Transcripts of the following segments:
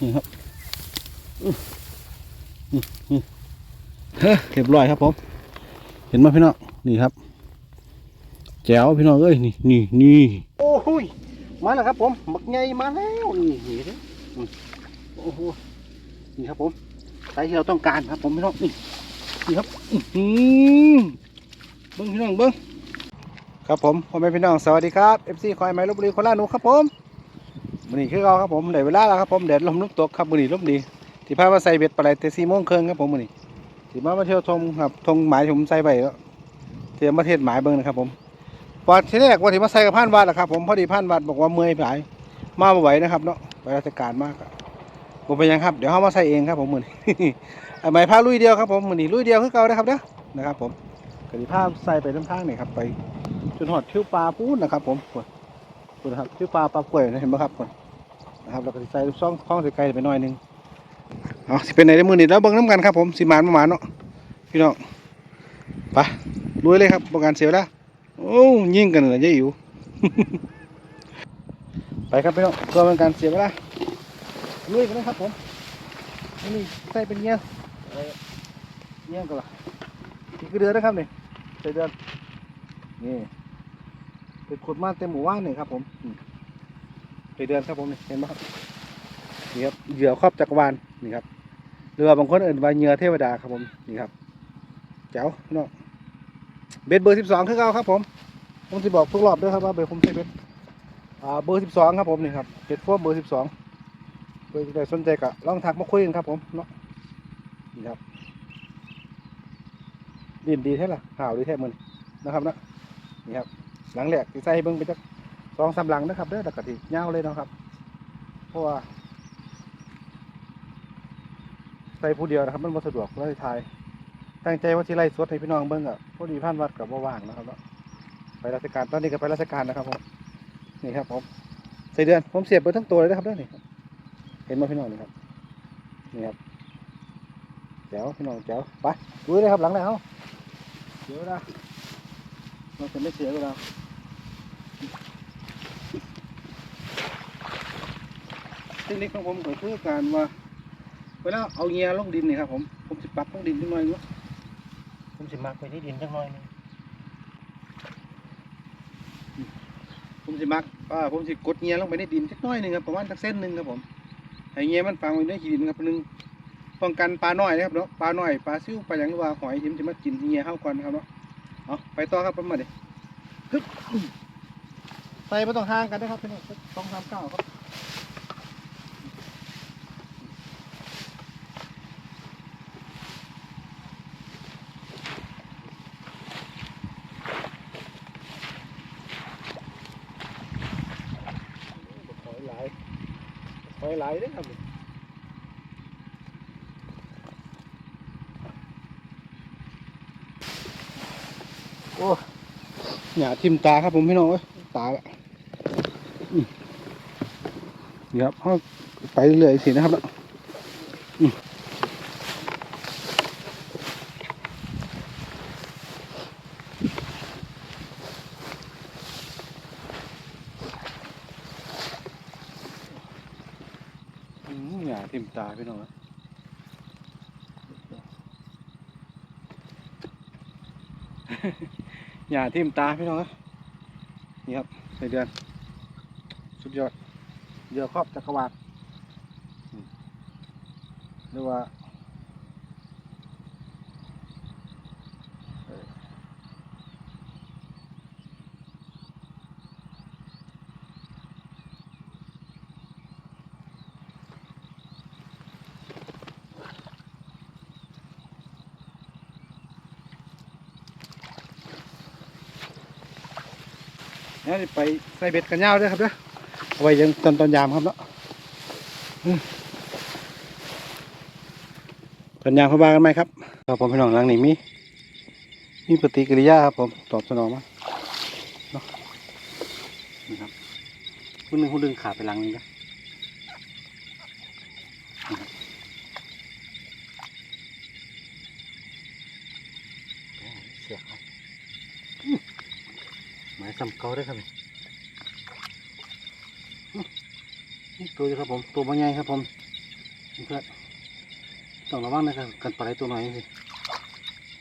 นี่ครับอื้อนี่นี่เฮ้ยเรียบร้อยครับผม เห็นไหมพี่น้องนี่ครับ แจ๋วพี่น้องเอ้ยนี่นี่นี่โอ้โหยมาแล้วครับผมหมักใหญ่มาแล้วนี่นี่เด้ออืมโอ้โหนี่ครับผมไซส์ที่เราต้องการครับผมพี่น้องนี่นี่ครับอื้อหือเบิ้งพี่น้องเบิ้งครับผมพ่อแม่พี่น้องสวัสดีครับ FC คอยไม้ลบบุรีโคราชหนูครับผม วันนี้คือเราครับผมได้เวลาแล้วครับผมแดดลมลุกตกครับวันนี้ลมดีที่พามาใส่เบ็ดปลาไหลแต่สี่โมงครึ่งครับผมวันนี้ที่มามาเที่ยวชมครับทงหมายผมใส่ไปแล้วเที่ยวมาเทศหมายเบิ้งนะครับผมวันที่แรกวันที่มาใส่กับพันวัดนะครับผมพอดีพันวัดบอกว่าเมื่อยหลายมาบ่ไหวนะครับเนาะไปราชการมากครับผมเป็นยังครับเดี๋ยวเขามาใส่เองครับผมมือนี้ไอ้ไม้ผ้าลุยเดียวครับผมมือนี้ลุยเดียวคือเก่านะครับเด้อนะครับผมกระดิผ้าใส่ไปน้ำทางนี่ครับไปจนหอดคิ้วปลาปูนนะครับผมปุ่นปุ่นนะครับคิ้วปลาปลากล้วยนะเห็นไหมครับปุ่น นะครับแล้วก็ใส่ลูกซองคล้องใส่ไก่ไปหน่อยหนึงเอาสิเป็นไหนในมือนี้แล้วเบิ่งน้ำกันครับผมสิหมานประมาณเนาะพี่น้องไปลุยเลยครับประการเสียเวลาโอ้ยิ่งกันเลยยายอิ๋วไปครับพี่น้องเพื่อเป็นการเสียเวลาลุยกันนะครับผมนี่ใส่เป็นเงี้ยเงี้ยกันละนี่คือเดือนนะครับนี่ใส่เดือนนี่เป็นขดมาเต็มหมู่บ้านนี่ครับผม อืมใส่เดือนครับผมนี่เห็นไหมครับนี่ครับเหยื่อครอบจักรวาลนี่ครับเรือบางคนเอื่นว่าเหยื่อเทวดาครับผมนี่ครับแจ๋วพี่น้องเบ็ดเบอร์สิบสองคือเก่าครับ ผมผมจะบอกทุกรอบด้วยครับว่าเบอร์ผมใช้เบ็ดอ่าเบอร์สิบสองครับผมนี่ครับเบ็ดโฟมเบอร์สิบสองเพื่อใครสนใจก็ลองทักมาคุยกันครับ ผมเนาะนี่ครับดินดีแท้ล่ะห่าวดีแท้มันนะครับเนาะนี่ครับหลังแหลกใส่ให้เบิ้งไปจัก สองสาหลังนะครับเด้อแต่กะทิเงาวเลยเนาะครับ เพราะว่าใส่ผู้เดียวนะครับมันบ่สะดวกเราจะถ่ายตั้งใจว่าที่ไล่สดให้พี่น้องเบิ่งอะพอดีพันวัดกับว่าว่างนะครับไปราชการตอนนี้ก็ไปราชการนะครับผมนี่ครับผมใส่เดือนผมเสียบไปทั้งตัวเลยนะครับเด้อนี่เห็นไหมพี่น้องนี่ครับนี่ครับแจ๋วพี่น้องแจ๋วไปดูเลยครับหลังไหนเขาเดี๋ยวนะเราจะไม่เสียเวลาเท คนิคของผมก็คือการว่าเวลาเอาเงียลงดินนี่ครับผมผมจะปรับลงดินนิดหน่อยเนาะผมสิมักไปที่ดินจังหน่อยหนึงผมสิมักอ่าผมสิกดเงียลงไปในดินจักหน่อยหนึงครับประมาณสักเส้นหนึ่งครับผมให้เงียมันฝังไว้ในขี้ดินครับหนึงป้องกันปลาน้อยนะครับเนาะปลาน้อยปลาซิวปลาหยังหรือว่าหอยที่มันจะมากินเงียเฮาก่อนนะครับเนาะเอาไปต่อครับประมาณนี้ฮึบใส่ไม่ต้องห่างกันนะครับพี่น้องสักสองสามเก้าวครับหอยหลาย หอยหลายเลยครับโอ้หยาทิมตาครับผมพี่น้องเอ้ยตาละนี่ครับไปเรื่อยๆสินะครับเนาะอืมอืมหยาพี่น้องอย่าทิ่มตาพี่น้องนี่ครับในเดือนสุดยอดเรือครอบจักรวาลหรือว่า เนี่ยไปใส่เบ็ดกันยาวด้วยครับเด้อเอาไว้ยังตอนตอนยามครับเนาะตอนยามเขาบากันไหมครับครับผมพี่น้องหลังนี้มีมีปฏิกิริยาครับผมตอบสนองมาเนาะนะครับคุณหนึ่งคุณดึงขาไปหลังนี้นะครับโอ้เสียครับอืมหมายสำเกาได้ครับนี่ตัวอยู่ครับผม ตัวบางใหญ่ครับผมเพื่อนต้องระวังนะครับกันปลาไหลตัวน้อยสิ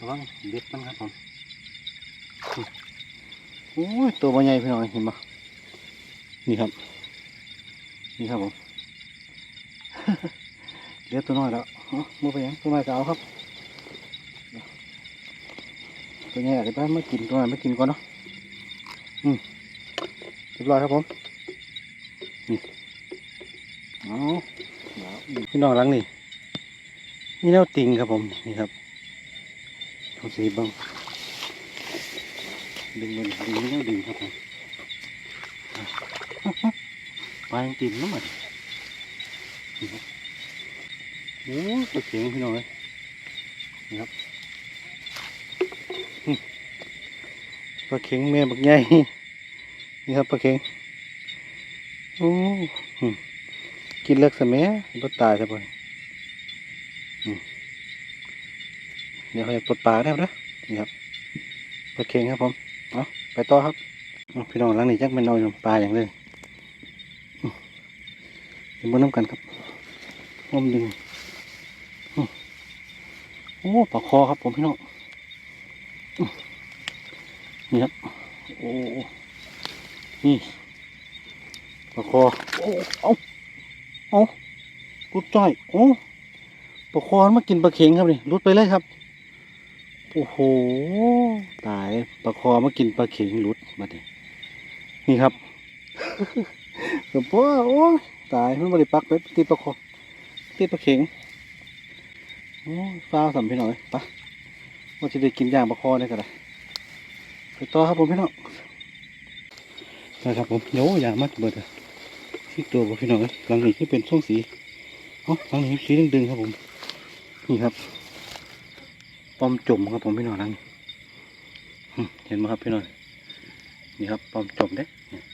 ระวังเบ็ดมันครับผมโอ้ยตัวมันใหญ่พี่น้องเห็นปะนี่ครับ นี่ครับผมเหลือตัวน้อยแล้วเนาะมือไปยังตัวน้อยก็เอาครับ ตัวใหญ่อาจจะได้มากินตัวน้อยไม่กินก่อนเนาะ เรียบร้อยครับผมนี่เอาแล้วพี่น้องหลังนี่นี่แนวติงครับผมนี่ครับเอาสีเบังดึงมันดึงนี่แนวดึงครับผมปลายังติดน้ำมันโอ้ตัวเข็งพี่น้องเลยนี่ครับ ปลาเข็งแม่บักใหญ่นี่ครับปลาเข็งโอ้กินเลือกสะแมัยรถตายซะบ่อืมเดี๋ยวเขาจะปลดปลาได้เด้อนี่ครับปลาเข็งครับผมเอาไปต่อครับพี่น้องหลังนี้จักเป็นนอนปลาอย่างเลยอืมเดียวมาน้ำกันครับงมดึงโอ้ปลาคอครับผมพี่น้อง นี่ครับโอ้นี่ปลาคอโอ้เอาเอารุดจ้อยโอ้ปลาคอมันมากินปลาเข็งครับนี่รุดไปเลยครับโอ้โหตายปลาคอมากินปลาเข็งรุดมาดินี่ครับกับพ่อโอ้ยตายมันบริปักไปติดปลาคอติดปลาเข็งโอ้ยฟ้าวสัมพี่หน่อยปะว่าจะได้กินย่างปลาคอได้ก็ได้ ไปต่อครับผมพี่น้องนะครับผมโยอย่ามัดเบิดอะที่ตัวผมพี่น้องเอ้ยหลังนี้ที่เป็นช่วงสีอ๋อหลังนี้สีดึงๆครับผม นี่ครับปอมจมครับผมพี่น้องหลังนี้เห็นไหมครับพี่น้องนี่ครับปอมจมเด้เนี่ย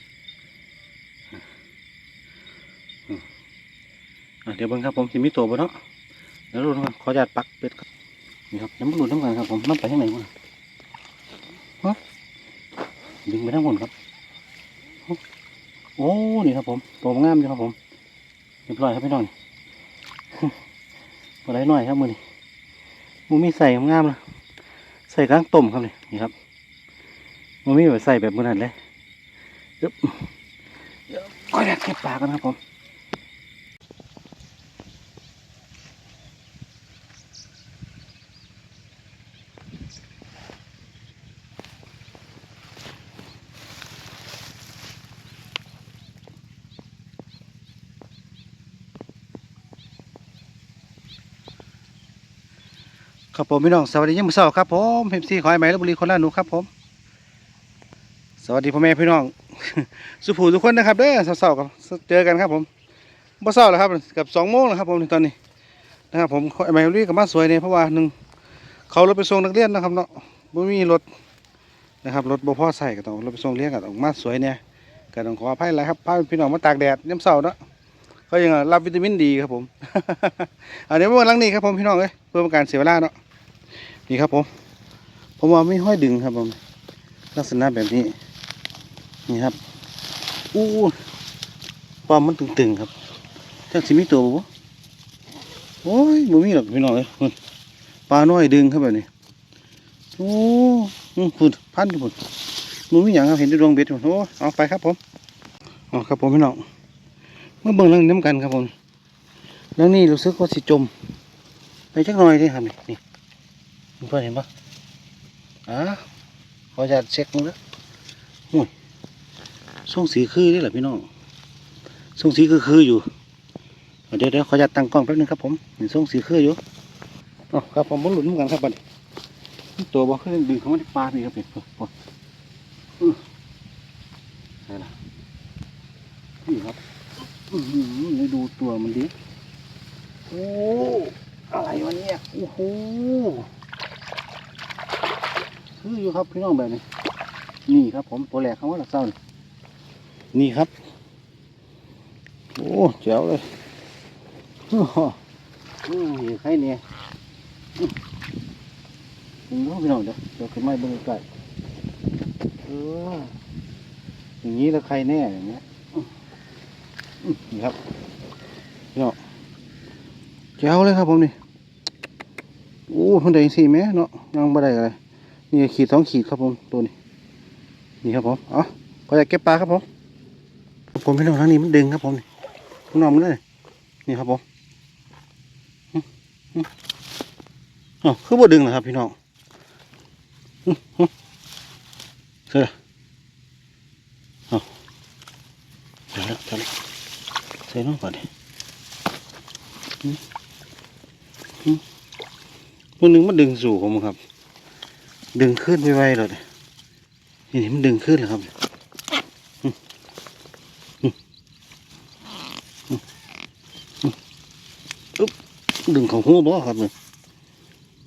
อืมอะเดี๋ยวเบิ่งครับผมสิมีตัวบ่เนาะเดี๋ยวรู้นะครับขออนุญาตปักเป็ดครับนี่ครับยังไม่รู้ทั้งกันครับผมมันไปทางไหนวะ ดึงไปทั้งหมดครับ โอ้นี่ครับผมตัวงามอยู่ครับผมเรียบร้อยครับพี่น้องอะไรหน่อยครับมือนี่มูมีใส่งามเลยใส่กลางต้มครับนี่นี่ครับมูมีแบบใส่แบบมือนั่นเลยเดี๋ยวก้อยแรกเก็บปลากันครับผม ครับผมพี่น้องสวัสดียามมื้อเช้าครับผมเฮมซี่ขอให้ไหมลพบุรีคนละหนูครับผม สวัสดีพ่อแม่พี่น้อง สุภูทุกคนนะครับเด้อเช้าๆกันเจอกันครับผมบ่เช้าแล้วครับกับสองโมงแล้วครับผมในตอนนี้นะครับผมไอ้ไมลพบุรีกับมาสวยเนี่ยเพราะว่าหนึ่งเขารถไปส่งนักเรียนนะครับเนาะบ่มีรถนะครับรถบ่พอใส่ก็ต้องรถไปส่งเรียนก็ต้องมาสวยเนี่ยก็ต้องขออภัยหลายครับพาพี่น้องมาตากแดดยามเช้าเนาะก็ยังรับวิตามินดีครับผม อันนี้เมาหลังนี้ครับผมพี่น้องเอ้ยเพื่อเป็นการเสียเวลาเนาะ นี่ครับผมผมว่าไม่ห้อยดึงครับผมลักษณะแบบนี้ นี่ครับอู้ปลามันตึงๆครับจักสิมีตัวบ่โอ้ยบ่มีหรอกพี่น้องเอ้ยพุ่นปลาน้อยดึงครับแบบนี้โอ้อืมพุ่นพันพุ่นบ่มีหยังครับเห็นแต่ดวงเบ็ดโอ้เอาไปครับผมเอาครับผมพี่น้องมาเบิ่งเรื่องนี้น้ำกันครับผมเรื่องนี้รู้สึกว่าสิจม ไปจักหน่อยดิครับนี่ เพื่อนเห็นปะอ่าขอจะเช็คมึงแล้วอุ้ยส่งสีคือนี่แหละพี่น้องส่งสีคือคืออยู่เดี๋ยวเดี๋ยวขอจะตั้งกล้องแป๊บนึงครับผมเห็นส่งสีคืออยู่อ๋อครับผมบนหลุนเหมือนกันครับบัดนี้ตัวบ่ขึ้นดึงเขามาที่ปลาพี่ครับพี่ปออื้อนี่นะนี่ครับนี่ดูตัวมันดิโอ้อะไรวะเนี่ยโอ้โห คืออยู่ครับพี่น้องแบบนี้นี่ครับ ผมตัวแรกเขาว่าเราเศร้านี่นี่ครับ โอ้เจ๋วเลยโอ้โหอืมใครเนี่ยอืมนี่พี่น้องเดี๋ยวเดี๋ยวขึ้นไม้เบนใกล้เอออย่างนี้แล้วใครแน่อย่างเงี้ยอืมอืมนี่ครับพี่น้องแจ๋วเลยครับผมนี่โอ้มันได้สี่แม่เนาะยังบ่ได้อะไร นี่ขีดสองขีดครับผมตัวนี้นี่ครับผมเอาก็จะเก็บปลาครับผมผมพี่น้องทางนี้มันดึงครับผมนี่พี่น้องมันเลยนี่ครับผมหึหึอ๋อคือบ่ดึงนะครับ พี่น้องหึหึเสร็จแล้วเอาเดี๋ยวแล้วเดี๋ยวแล้วใส่ลงก่อนดิตัวหนึ่งมันดึงสู่ผมครับ ดึงขึ้นไปไวๆเลยนี่นี่มันดึงขึ้นเหรอครับอืออืออืออึ๊บดึงของหัวบ่ครับเนี่ย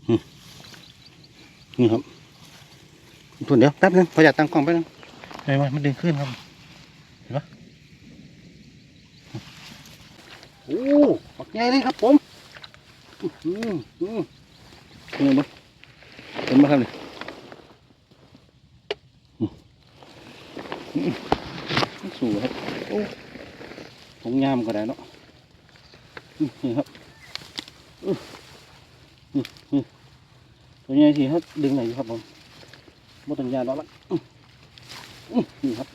อืมนี่ครับตัวเดี๋ยวแป๊บนึงพออยากตั้งกล้องแป๊บนึงไอ้มันมันดึงขึ้นครับ เห็นปะโอ้ปักใหญ่เลยครับผมอืมอืมเห็นไหมเห็นไหมครับเนี่ยอืมอืมมัน สูงครับโอ้ผมยามก็ได้เนาะนี่ครับอืมอืมอืมตัวใหญ่สิครับดึงไหนอยู่ครับผมบ่ต้องยานหรอกละนี่ครับ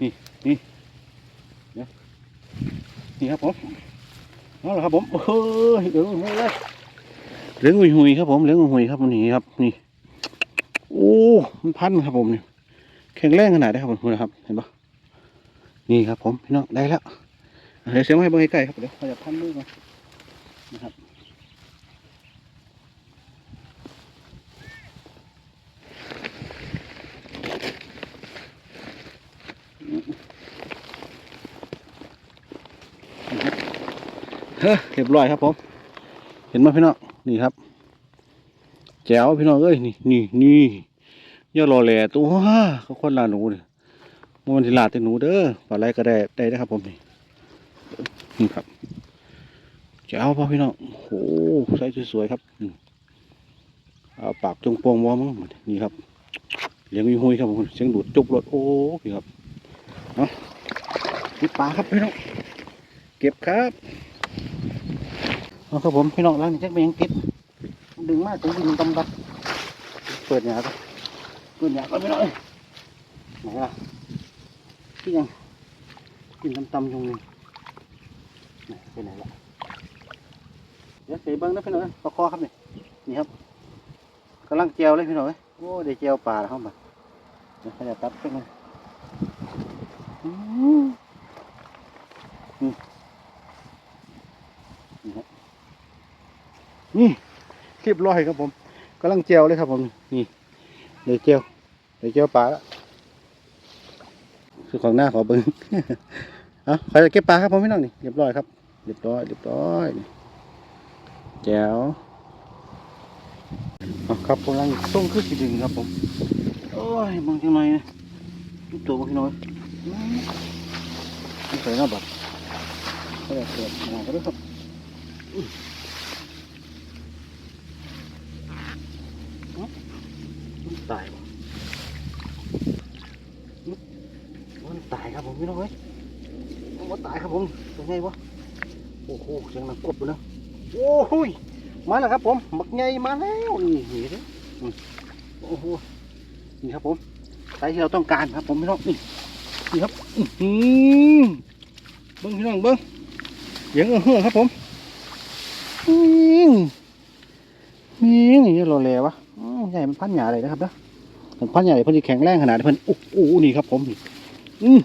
นี่นี่เดี๋ยวนี่ครับผมเอาละครับผมเฮ้ยเดี๋ยวเลยเหลืองหุยหุยครับผมเหลืองหุยหุยๆครับนี่ครับนี่โอ้มันพันครับผมนี่ ข็งแรงขนาดได้ครับผมนะครับ เห็นปะนี่ครับผมพี่น้องได้แล้ว เดี๋ยวเสียงให้เบิ่งใกล้ๆครับเดี๋ยวเขาจะพันมือก่อนนะครับเฮ้เรียบร้อยครับผม เห็นไหมพี่น้องนี่ครับ แจ๋วพี่น้องเอ้ยนี่นี่นี่ ย่ารอแหล่ตัวเขาคนลาหนูเนี่ยมันสิลาต่หนูเด้อปลาไหลก็ได้ได้นะครับผมนี่นี่ครับแจ๋วพ่อพี่น้องโอ้โหใส่สวยๆครับเอาปากจงโปงวอมั้งนี่ครับเลี้ยงวิหุยครับผมเสียงดูดจุบรถโอ้พี่ครับเนาะนี่ปลาครับพี่น้องเก็บครับเอาครับผมพี่น้องล้างนี่จักไปยังก็บดึงมากถึงดินตำดับเปิดหยาก็เปิดหยาก็ไม่ได้ไหนล่ะที่ยังกินตำตำยู่นี่ไหนไปไหนละเดี๋ยวเสียเบิ้งนะพี่น้องปลาคอครับนี่นี่ครับกำลังเจียวเลยพี่น้อยโอ้ได้เจียวปลาแล้วครับมาเดี๋ยวขาจะตัดไปเลยอืมนี่ครับนี่เรียบร้อยครับผมกำลังเจียวเลยครับผมนี่เดี๋ยวเจียว ดี๋ยวเจียวปลาแล้วคือของหน้าขอเบิ้งเอาใครจะเก็บปลาครับผมพี่น้องนี่เรียบร้อยครับเรียบร้อยเรียบร้อยแจ๋วเอครับกำลังต้มขึ้นสีดึงครับผมโอ้ยมองจังหน่อยนะตัวมันพี่น้อยไม่ใส่หน้าบัดก็จะเกิดมาก็ได้ครับ มันตายบ่มันตายครับผมพี่น้องเอ้ยมันตายครับผมเป็น ไงวะโอ้โหเสียงนังกบอยู่นะโอ้โหยมาแล้วครับผมบักใหญ่มาแล้วนี่เห็นไหมโอ้โหนี่ครับผมไซส์ที่เราต้องการครับผมพี่น้องนี่นี่ครับอื้อหือเบิ้งพี่น้องเบิ้งเสียงเออเฮ้อครับผมอืมนี่นี่รอแลวะใหญ่มันพันหยาเลยนะครับเนาะมันพันใหญ่เพิ่นสิแข็งแรงขนาดเพิ่นอุ๊อู้นี่ครับผมนี่อืม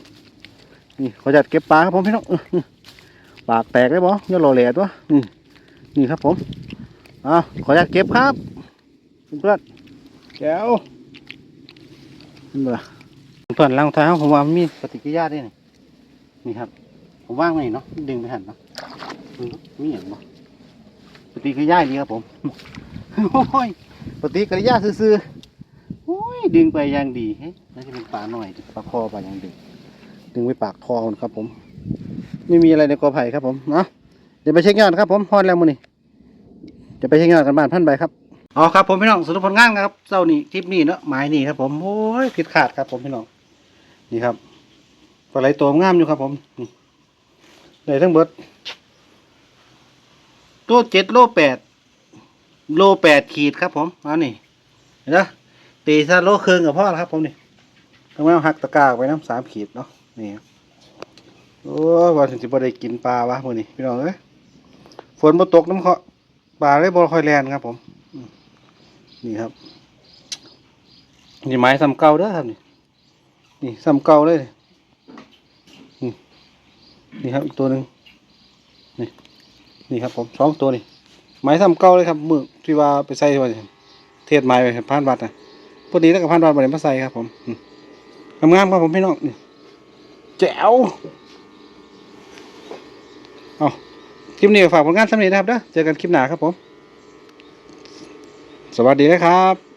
นี่เขาจะเก็บปลาครับผมพี่น้องอ ปากแตกได้บ่อย่าโลแหลตัวอืมนี่ครับผมอ่าขออนุญาตเก็บครับเพื่อนๆแก้วเบื่อเพื่อนล้างเท้าผมว่ามันมีปฏิกิริยาด้วยนี่นี่ครับ ผมว่างไว้นี่เนาะดึงไปหันเนาะอืมมีอย่างบ่ปฏิกิริยาดีครับผมโอ้ยปฏิกิริยาซื่อๆโอ้ยดึงไปอย่างดีเฮ้ยน่าจะเป็นปลาหน่อยดิปลาคอปลาอย่างดีดึงไปปากคอมันครับผม ไม่มีอะไรในกอไผ่ครับผมเนาะเดี๋ยวไปเช็คยอดครับผมพอดแล้วมือนี้จะไปเช็คยอดกันบ้านพันใบครับอ๋อครับผมพี่น้องสรุปผลงานครับเจ้านี่ทิปนี้เนาะหมายนี่ครับผมโอ้ยผิดขาดครับผมพี่น้องนี่ครับปลาไหลตัวงามอยู่ครับผมนี่ได้ทั้งเบิดตัวเจ็ดโลแปดโลแปดขีดครับผมเอานี่เห็นไหมตีซะโลเครึ่งกับพ่อแล้วครับผมนี่ต้องมาหักตะกร้าออกไปน้ำสามขีดเนาะนี่ครับ โอ้วันถึงจะบ่ได้กินปลาวะพวกนี้พี่น้องเอ้ยฝนบ่ตกน้ำเขาปลาเลยบ่ค่อยแลนครับ ผมนี่ครับนี่ไม้ซ้ำเก่าเด้อครับนี่นี่ซ้ำเก่าเลยนี่นี่ครับอีกตัวหนึ่งนี่นี่ครับผมสองตัวนี่ไม้ทำเก่าเลยครับมือที่ว่าไปใส่ไว้เทศไม้ไปผ่านวัดนะพอดีแล้วกับผ่านวัดมาเลยมาใส่ครับผมอืมงามๆครับผมพี่น้องนี่แจ๋ว เอาคลิปนี้ฝากผลงานสำเร็จนะครับเด้อเจอกันคลิปหน้าครับผม สวัสดีนะครับ